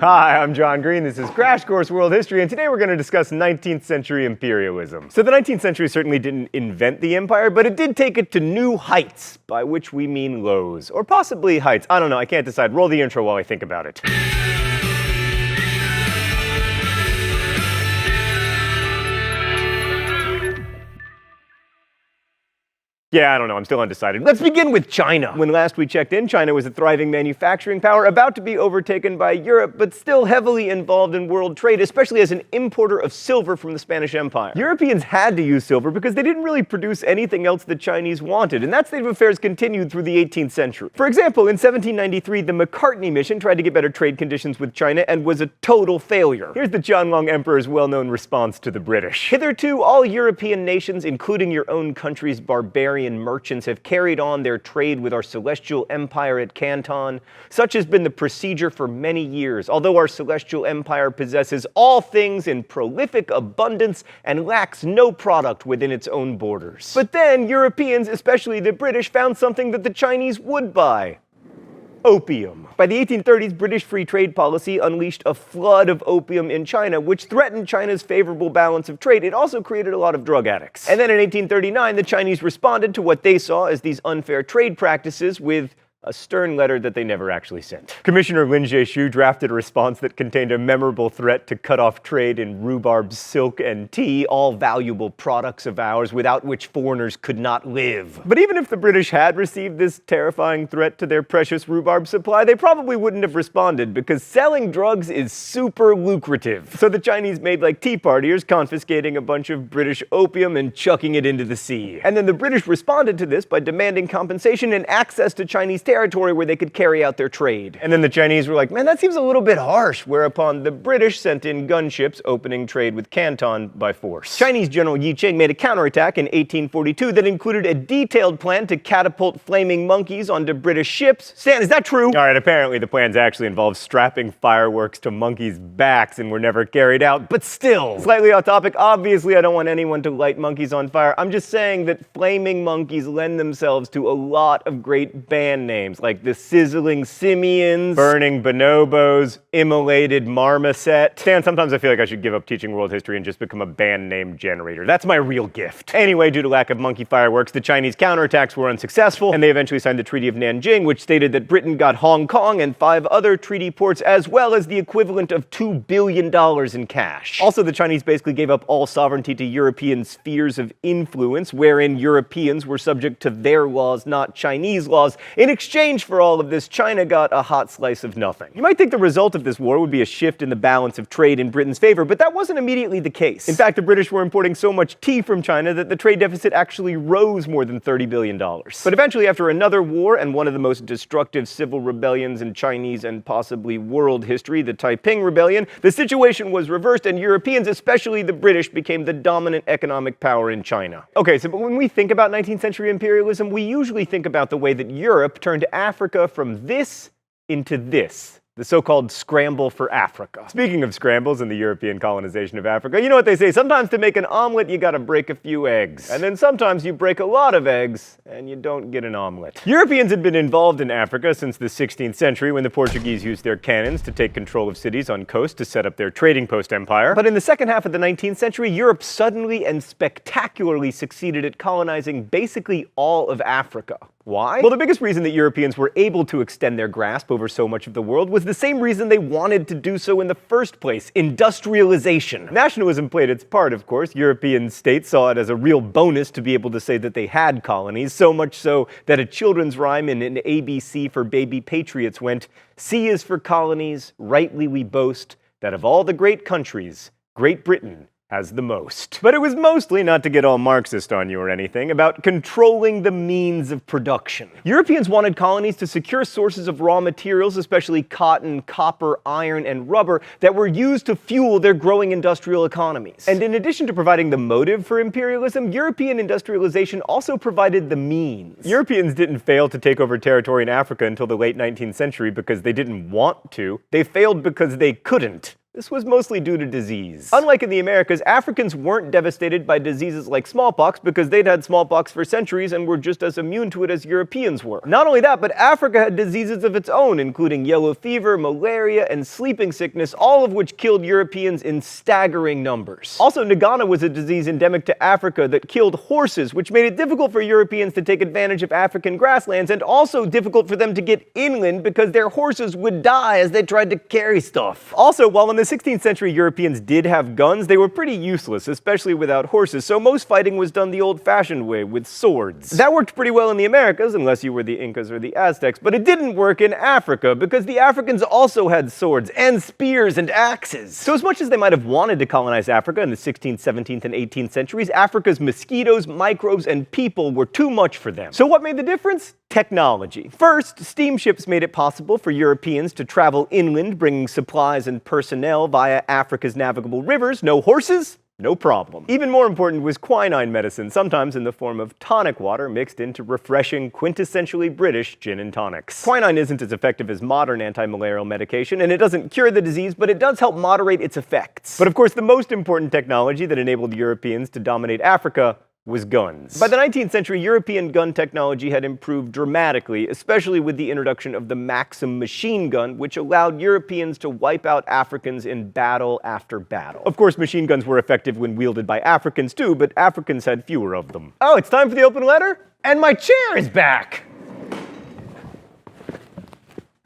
Hi, I'm John Green. This is Crash Course World History, and today we're going to discuss 19th century imperialism. So, the 19th century certainly didn't invent the empire, but it did take it to new heights, by which we mean lows. Or possibly heights. I don't know, I can't decide. Roll the intro while I think about it. Yeah, I don't know. I'm still undecided. Let's begin with China. When last we checked in, China was a thriving manufacturing power about to be overtaken by Europe, but still heavily involved in world trade, especially as an importer of silver from the Spanish Empire. Europeans had to use silver because they didn't really produce anything else the Chinese wanted, and that state of affairs continued through the 18th century. For example, in 1793, the Macartney mission tried to get better trade conditions with China and was a total failure. Here's the Qianlong Emperor's well-known response to the British. Hitherto, all European nations, including your own country's barbarian merchants have carried on their trade with our celestial empire at Canton. Such has been the procedure for many years, although our celestial empire possesses all things in prolific abundance and lacks no product within its own borders. But then Europeans, especially the British, found something that the Chinese would buy opium. By the 1830s, British free trade policy unleashed a flood of opium in China, which threatened China's favorable balance of trade. It also created a lot of drug addicts. And then in 1839, the Chinese responded to what they saw as these unfair trade practices with a stern letter that they never actually sent. Commissioner Lin Zexu drafted a response that contained a memorable threat to cut off trade in rhubarb, silk, and tea, all valuable products of ours without which foreigners could not live. But even if the British had received this terrifying threat to their precious rhubarb supply, they probably wouldn't have responded because selling drugs is super lucrative. So the Chinese made like tea partiers, confiscating a bunch of British opium and chucking it into the sea. And then the British responded to this by demanding compensation and access to Chinese territory where they could carry out their trade. And then the Chinese were like, man, that seems a little bit harsh, whereupon the British sent in gunships opening trade with Canton by force. Chinese General Yi Qing made a counterattack in 1842 that included a detailed plan to catapult flaming monkeys onto British ships. Stan, is that true? All right, apparently the plans actually involved strapping fireworks to monkeys' backs and were never carried out, but still. Slightly off topic, obviously I don't want anyone to light monkeys on fire. I'm just saying that flaming monkeys lend themselves to a lot of great band names names like the Sizzling Simians, Burning Bonobos, Immolated Marmoset. Stan, sometimes I feel like I should give up teaching world history and just become a band name generator. That's my real gift. Anyway, due to lack of monkey fireworks, the Chinese counterattacks were unsuccessful, and they eventually signed the Treaty of Nanjing, which stated that Britain got Hong Kong and five other treaty ports, as well as the equivalent of $2 billion in cash. Also, the Chinese basically gave up all sovereignty to European spheres of influence, wherein Europeans were subject to their laws, not Chinese laws. In exchange, exchange for all of this, China got a hot slice of nothing. You might think the result of this war would be a shift in the balance of trade in Britain's favor, but that wasn't immediately the case. In fact, the British were importing so much tea from China that the trade deficit actually rose more than $30 billion. But eventually, after another war and one of the most destructive civil rebellions in Chinese and possibly world history, the Taiping Rebellion, the situation was reversed and Europeans, especially the British, became the dominant economic power in China. Okay, so but when we think about 19th century imperialism, we usually think about the way that Europe turned turned Africa from this into this the so-called scramble for Africa. Speaking of scrambles and the European colonization of Africa, you know what they say, sometimes to make an omelet you gotta break a few eggs. And then sometimes you break a lot of eggs and you don't get an omelet. Europeans had been involved in Africa since the 16th century when the Portuguese used their cannons to take control of cities on coast to set up their trading post empire. But in the second half of the 19th century, Europe suddenly and spectacularly succeeded at colonizing basically all of Africa. Why? Well, the biggest reason that Europeans were able to extend their grasp over so much of the world was the same reason they wanted to do so in the first place industrialization. Nationalism played its part, of course. European states saw it as a real bonus to be able to say that they had colonies, so much so that a children's rhyme in an ABC for baby patriots went C is for colonies, rightly we boast that of all the great countries, Great Britain has the most. But it was mostly, not to get all Marxist on you or anything, about controlling the means of production. Europeans wanted colonies to secure sources of raw materials, especially cotton, copper, iron, and rubber, that were used to fuel their growing industrial economies. And in addition to providing the motive for imperialism, European industrialization also provided the means. Europeans didn't fail to take over territory in Africa until the late 19th century because they didn't want to. They failed because they couldn't. This was mostly due to disease. Unlike in the Americas, Africans weren't devastated by diseases like smallpox because they'd had smallpox for centuries and were just as immune to it as Europeans were. Not only that, but Africa had diseases of its own, including yellow fever, malaria, and sleeping sickness, all of which killed Europeans in staggering numbers. Also, Nagana was a disease endemic to Africa that killed horses, which made it difficult for Europeans to take advantage of African grasslands and also difficult for them to get inland because their horses would die as they tried to carry stuff. Also, while in the 16th century Europeans did have guns, they were pretty useless, especially without horses, so most fighting was done the old fashioned way, with swords. That worked pretty well in the Americas, unless you were the Incas or the Aztecs, but it didn't work in Africa, because the Africans also had swords, and spears, and axes. So as much as they might have wanted to colonize Africa in the 16th, 17th, and 18th centuries, Africa's mosquitoes, microbes, and people were too much for them. So what made the difference? Technology. First, steamships made it possible for Europeans to travel inland, bringing supplies and personnel via Africa's navigable rivers. No horses, no problem. Even more important was quinine medicine, sometimes in the form of tonic water mixed into refreshing, quintessentially British gin and tonics. Quinine isn't as effective as modern anti-malarial medication, and it doesn't cure the disease, but it does help moderate its effects. But of course, the most important technology that enabled Europeans to dominate Africa was guns. By the 19th century, European gun technology had improved dramatically, especially with the introduction of the Maxim machine gun, which allowed Europeans to wipe out Africans in battle after battle. Of course, machine guns were effective when wielded by Africans too, but Africans had fewer of them. Oh, it's time for the open letter? And my chair is back!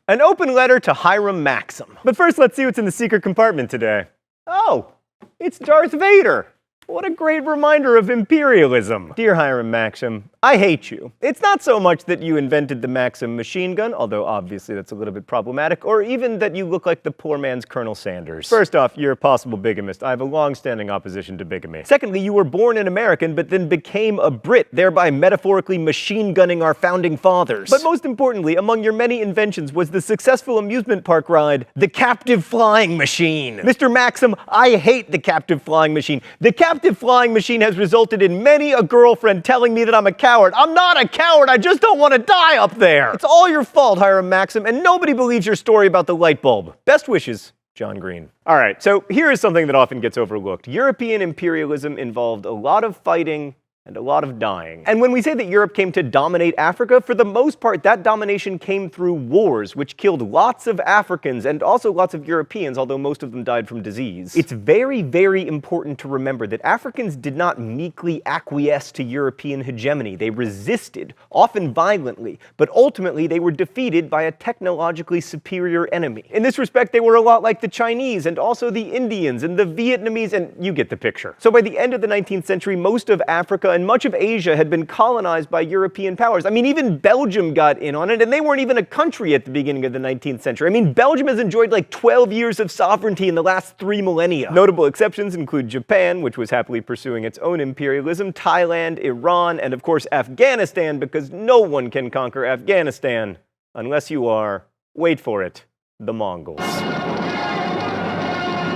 An open letter to Hiram Maxim. But first, let's see what's in the secret compartment today. Oh, it's Darth Vader. What a great reminder of imperialism. Dear Hiram Maxim, I hate you. It's not so much that you invented the Maxim machine gun, although obviously that's a little bit problematic, or even that you look like the poor man's Colonel Sanders. First off, you're a possible bigamist. I have a long-standing opposition to bigamy. Secondly, you were born an American, but then became a Brit, thereby metaphorically machine gunning our founding fathers. But most importantly, among your many inventions was the successful amusement park ride, the Captive Flying Machine. Mr. Maxim, I hate the Captive Flying Machine. The captive flying machine has resulted in many a girlfriend telling me that I'm a coward. I'm not a coward, I just don't want to die up there. It's all your fault, Hiram Maxim, and nobody believes your story about the light bulb. Best wishes, John Green. All right, so here is something that often gets overlooked. European imperialism involved a lot of fighting and a lot of dying. And when we say that Europe came to dominate Africa, for the most part, that domination came through wars, which killed lots of Africans and also lots of Europeans, although most of them died from disease. It's very, very important to remember that Africans did not meekly acquiesce to European hegemony. They resisted, often violently, but ultimately they were defeated by a technologically superior enemy. In this respect, they were a lot like the Chinese and also the Indians and the Vietnamese, and you get the picture. So by the end of the 19th century, most of Africa and much of Asia had been colonized by European powers. I mean, even Belgium got in on it, and they weren't even a country at the beginning of the 19th century. I mean, Belgium has enjoyed like 12 years of sovereignty in the last three millennia. Notable exceptions include Japan, which was happily pursuing its own imperialism, Thailand, Iran, and of course Afghanistan, because no one can conquer Afghanistan unless you are, wait for it, the Mongols.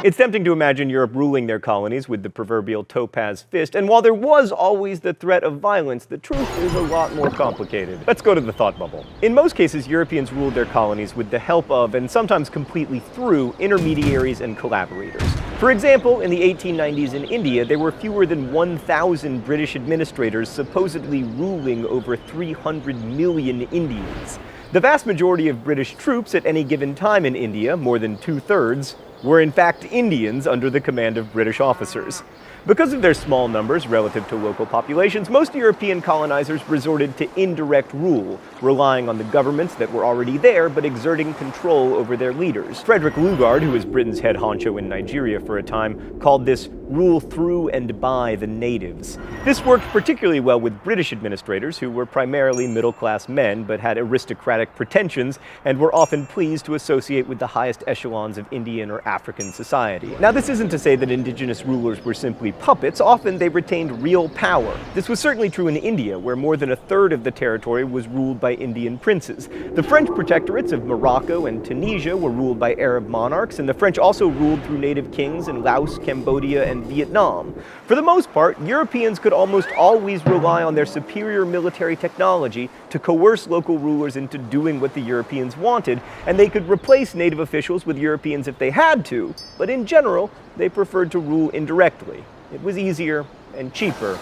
It's tempting to imagine Europe ruling their colonies with the proverbial topaz fist, and while there was always the threat of violence, the truth is a lot more complicated. Let's go to the thought bubble. In most cases, Europeans ruled their colonies with the help of, and sometimes completely through, intermediaries and collaborators. For example, in the 1890s in India, there were fewer than 1,000 British administrators supposedly ruling over 300 million Indians. The vast majority of British troops at any given time in India, more than two thirds, were in fact Indians under the command of British officers. Because of their small numbers relative to local populations, most European colonizers resorted to indirect rule, relying on the governments that were already there but exerting control over their leaders. Frederick Lugard, who was Britain's head honcho in Nigeria for a time, called this rule through and by the natives. This worked particularly well with British administrators, who were primarily middle class men but had aristocratic pretensions and were often pleased to associate with the highest echelons of Indian or African society. Now, this isn't to say that indigenous rulers were simply puppets, often they retained real power. This was certainly true in India, where more than a third of the territory was ruled by Indian princes. The French protectorates of Morocco and Tunisia were ruled by Arab monarchs, and the French also ruled through native kings in Laos, Cambodia, and Vietnam. For the most part, Europeans could almost always rely on their superior military technology to coerce local rulers into doing what the Europeans wanted, and they could replace native officials with Europeans if they had to, but in general, they preferred to rule indirectly. It was easier and cheaper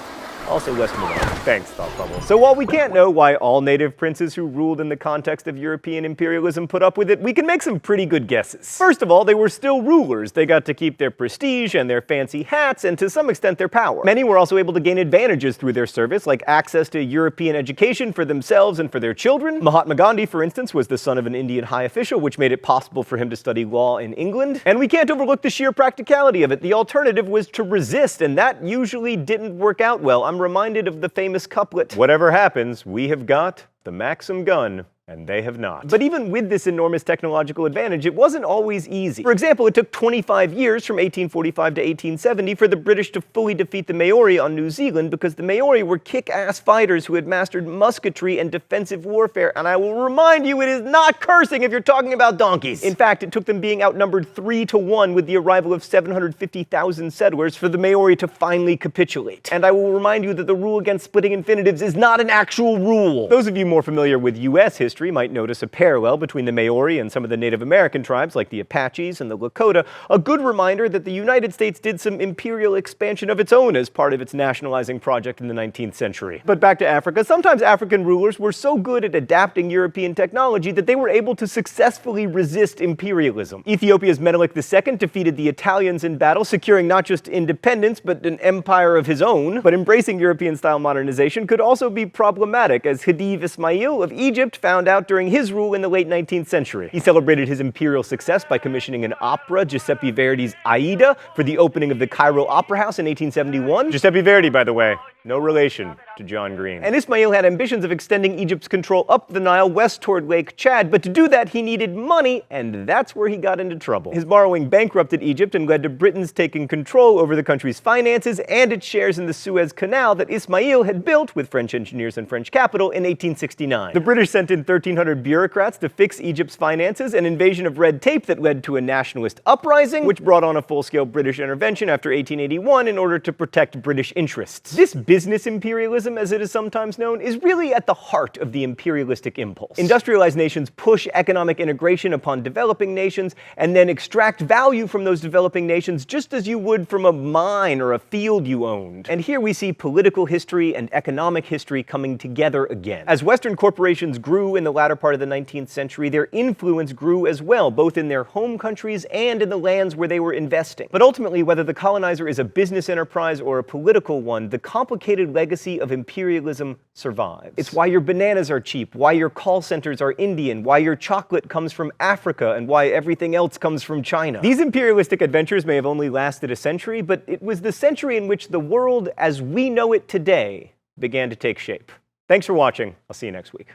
also money. Thanks, Thought Bubble. So while we can't know why all native princes who ruled in the context of European imperialism put up with it, we can make some pretty good guesses. First of all, they were still rulers. They got to keep their prestige and their fancy hats and to some extent their power. Many were also able to gain advantages through their service, like access to European education for themselves and for their children. Mahatma Gandhi, for instance, was the son of an Indian high official, which made it possible for him to study law in England. And we can't overlook the sheer practicality of it. The alternative was to resist, and that usually didn't work out well. I'm reminded of the famous couplet. Whatever happens, we have got the Maxim gun and they have not. But even with this enormous technological advantage, it wasn't always easy. For example, it took 25 years from 1845 to 1870 for the British to fully defeat the Maori on New Zealand because the Maori were kick-ass fighters who had mastered musketry and defensive warfare, and I will remind you it is not cursing if you're talking about donkeys. In fact, it took them being outnumbered 3 to 1 with the arrival of 750,000 settlers for the Maori to finally capitulate. And I will remind you that the rule against splitting infinitives is not an actual rule. Those of you more familiar with US history history might notice a parallel between the Maori and some of the Native American tribes like the Apaches and the Lakota, a good reminder that the United States did some imperial expansion of its own as part of its nationalizing project in the 19th century. But back to Africa, sometimes African rulers were so good at adapting European technology that they were able to successfully resist imperialism. Ethiopia's Menelik II defeated the Italians in battle, securing not just independence, but an empire of his own. But embracing European-style modernization could also be problematic, as Khedive Ismail of Egypt found found out during his rule in the late 19th century. He celebrated his imperial success by commissioning an opera, Giuseppe Verdi's Aida, for the opening of the Cairo Opera House in 1871. Giuseppe Verdi, by the way, no relation to John Green. And Ismail had ambitions of extending Egypt's control up the Nile west toward Lake Chad, but to do that he needed money, and that's where he got into trouble. His borrowing bankrupted Egypt and led to Britain's taking control over the country's finances and its shares in the Suez Canal that Ismail had built with French engineers and French capital in 1869. The British sent in 1,300 bureaucrats to fix Egypt's finances, an invasion of red tape that led to a nationalist uprising, which brought on a full-scale British intervention after 1881 in order to protect British interests. This business imperialism as it is sometimes known, is really at the heart of the imperialistic impulse. Industrialized nations push economic integration upon developing nations and then extract value from those developing nations just as you would from a mine or a field you owned. And here we see political history and economic history coming together again. As Western corporations grew in the latter part of the 19th century, their influence grew as well, both in their home countries and in the lands where they were investing. But ultimately, whether the colonizer is a business enterprise or a political one, the complicated legacy of imperialism survives. It's why your bananas are cheap, why your call centers are Indian, why your chocolate comes from Africa, and why everything else comes from China. These imperialistic adventures may have only lasted a century, but it was the century in which the world as we know it today began to take shape. Thanks for watching. I'll see you next week.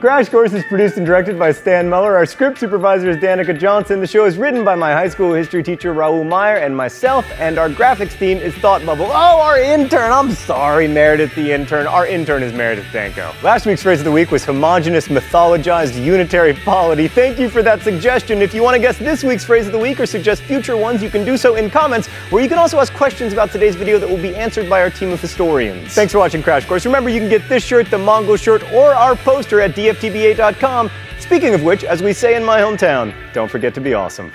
Crash Course is produced and directed by Stan Muller. Our script supervisor is Danica Johnson. The show is written by my high school history teacher Raul Meyer and myself, and our graphics team is Thought Bubble. Oh, our intern! I'm sorry, Meredith the intern. Our intern is Meredith Danko. Last week's phrase of the week was homogenous, mythologized, unitary polity. Thank you for that suggestion. If you want to guess this week's phrase of the week or suggest future ones, you can do so in comments, where you can also ask questions about today's video that will be answered by our team of historians. Thanks for watching Crash Course. Remember, you can get this shirt, the Mongol shirt, or our poster at DFTBA.com. Speaking of which, as we say in my hometown, don't forget to be awesome.